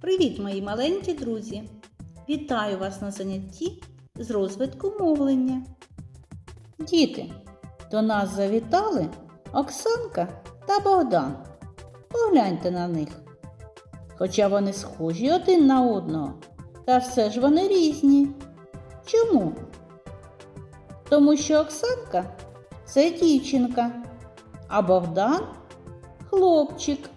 Привіт, мої маленькі друзі! Вітаю вас на занятті з розвитку мовлення. Діти, до нас завітали Оксанка та Богдан. Погляньте на них. Хоча вони схожі один на одного, та все ж вони різні. Чому? Тому що Оксанка це дівчинка, а Богдан хлопчик.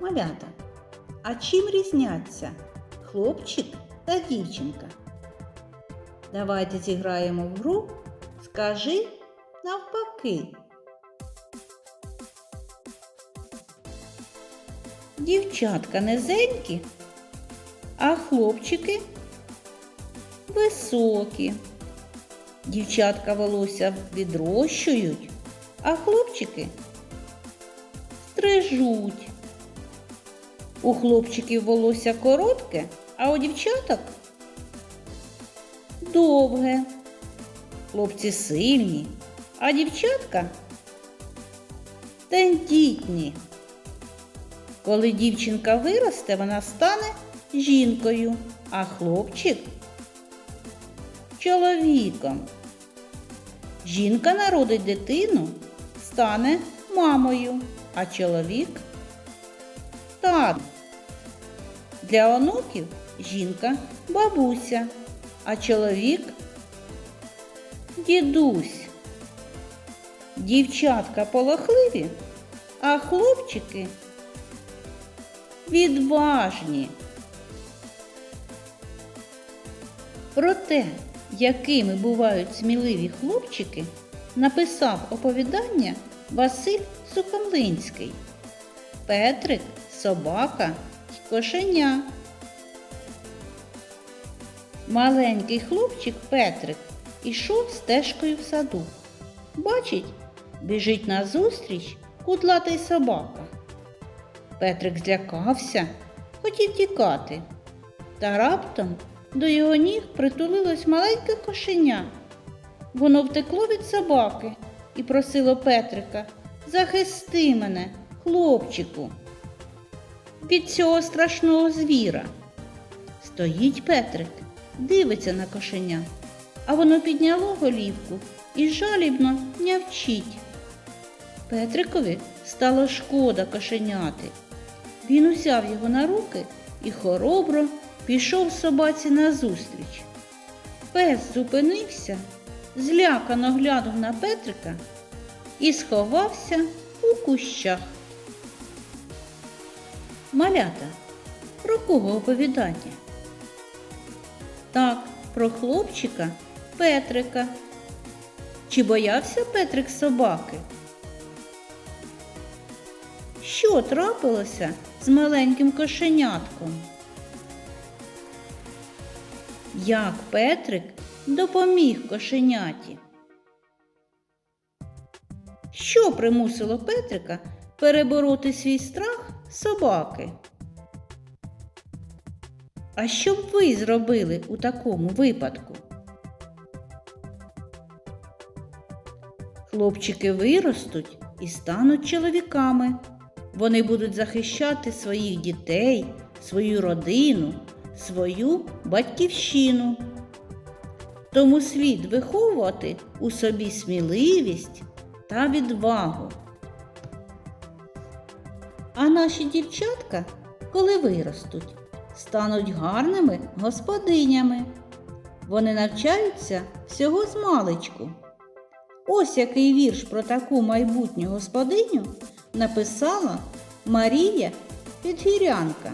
Малята, а чим різняться хлопчик та дівчинка? Давайте зіграємо в гру Скажи навпаки. Дівчатка низенькі, а хлопчики високі. Дівчатка волосся відрощують, а хлопчики стрижуть. У хлопчиків волосся коротке, а у дівчаток довге. Хлопці сильні, а дівчатка тендітні. Коли дівчинка виросте, вона стане жінкою, а хлопчик чоловіком. Жінка народить дитину, стане мамою, а чоловік татом. Для онуків жінка бабуся, а чоловік дідусь. Дівчатка полохливі, а хлопчики відважні. Про те, якими бувають сміливі хлопчики, написав оповідання Василь Сухомлинський. Петрик, собака й кошеня. Маленький хлопчик Петрик ішов стежкою в саду. Бачить, біжить назустріч кудлатий собака. Петрик злякався, хотів тікати. Та раптом до його ніг притулилось маленьке кошеня. Воно втекло від собаки і просило Петрика Захисти мене, хлопчику, від цього страшного звіра. Стоїть Петрик, дивиться на кошеня, а воно підняло голівку і жалібно нявчить. Петрикові стало шкода кошеняти. Він узяв його на руки і хоробро пішов собаці назустріч. Пес зупинився, злякано глянув на Петрика і сховався у кущах. Малята, про кого оповідання? Так, про хлопчика Петрика. Чи боявся Петрик собаки? Що трапилося з маленьким кошенятком? Як Петрик допоміг кошеняті? Що примусило Петрика перебороти свій страх собаки? А що б ви зробили у такому випадку? Хлопчики виростуть і стануть чоловіками. Вони будуть захищати своїх дітей, свою родину, свою батьківщину. Тому слід виховувати у собі сміливість та відвагу. Наші дівчатка, коли виростуть, стануть гарними господинями. Вони навчаються всього з маличку. Ось який вірш про таку майбутню господиню написала Марія Підгірянка.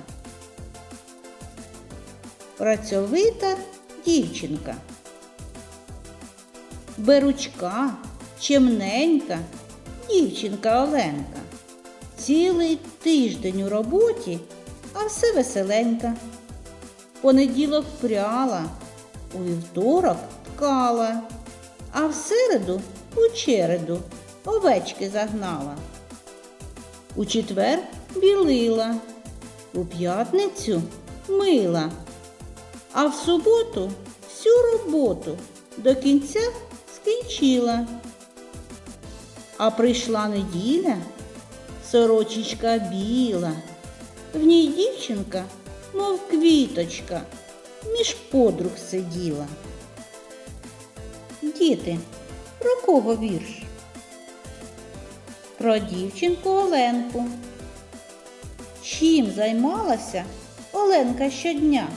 Працьовита дівчинка. Беручка, чемненька, дівчинка Оленка. Цілий тиждень у роботі, а все веселенька. Понеділок пряла, у вівторок ткала, а в середу у череду овечки загнала. У четвер білила, у п'ятницю мила, а в суботу всю роботу до кінця скінчила. А прийшла неділя, сорочечка біла, В ній дівчинка, мов квіточка, між подруг сиділа. Діти, про кого вірш? Про дівчинку Оленку. Чим займалася Оленка щодня?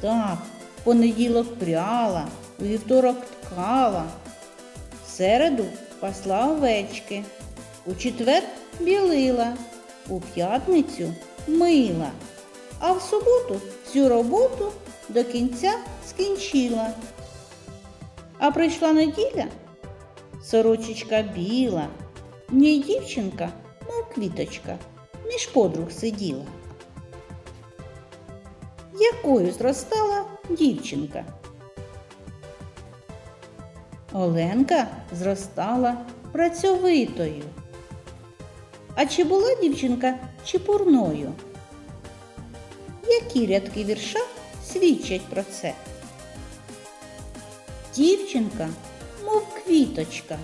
Так, понеділок пряла, у вівторок ткала, в середу пасла овечки, у четвер білила, у п'ятницю мила, а в суботу цю роботу до кінця скінчила. А прийшла неділя, сорочечка біла, в ній дівчинка, мов квіточка, між подруг сиділа. Якою зростала дівчинка? Оленка зростала працьовитою. А чи була дівчинка чепурною? Які рядки вірша свідчать про це? Дівчинка, мов квіточка.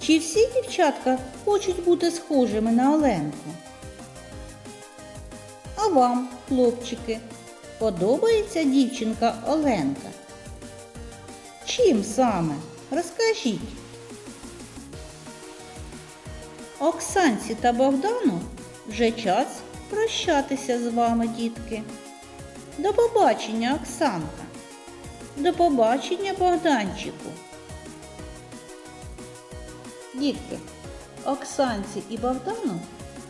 Чи всі дівчатка хочуть бути схожими на Оленку? А вам, хлопчики, подобається дівчинка Оленка? Чим саме? Розкажіть. Оксанці та Богдану вже час прощатися з вами, дітки. До побачення, Оксанка. До побачення, Богданчику. Дітки, Оксанці і Богдану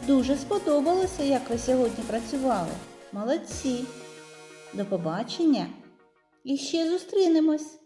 дуже сподобалося, як ви сьогодні працювали. Молодці. До побачення і ще зустрінемось.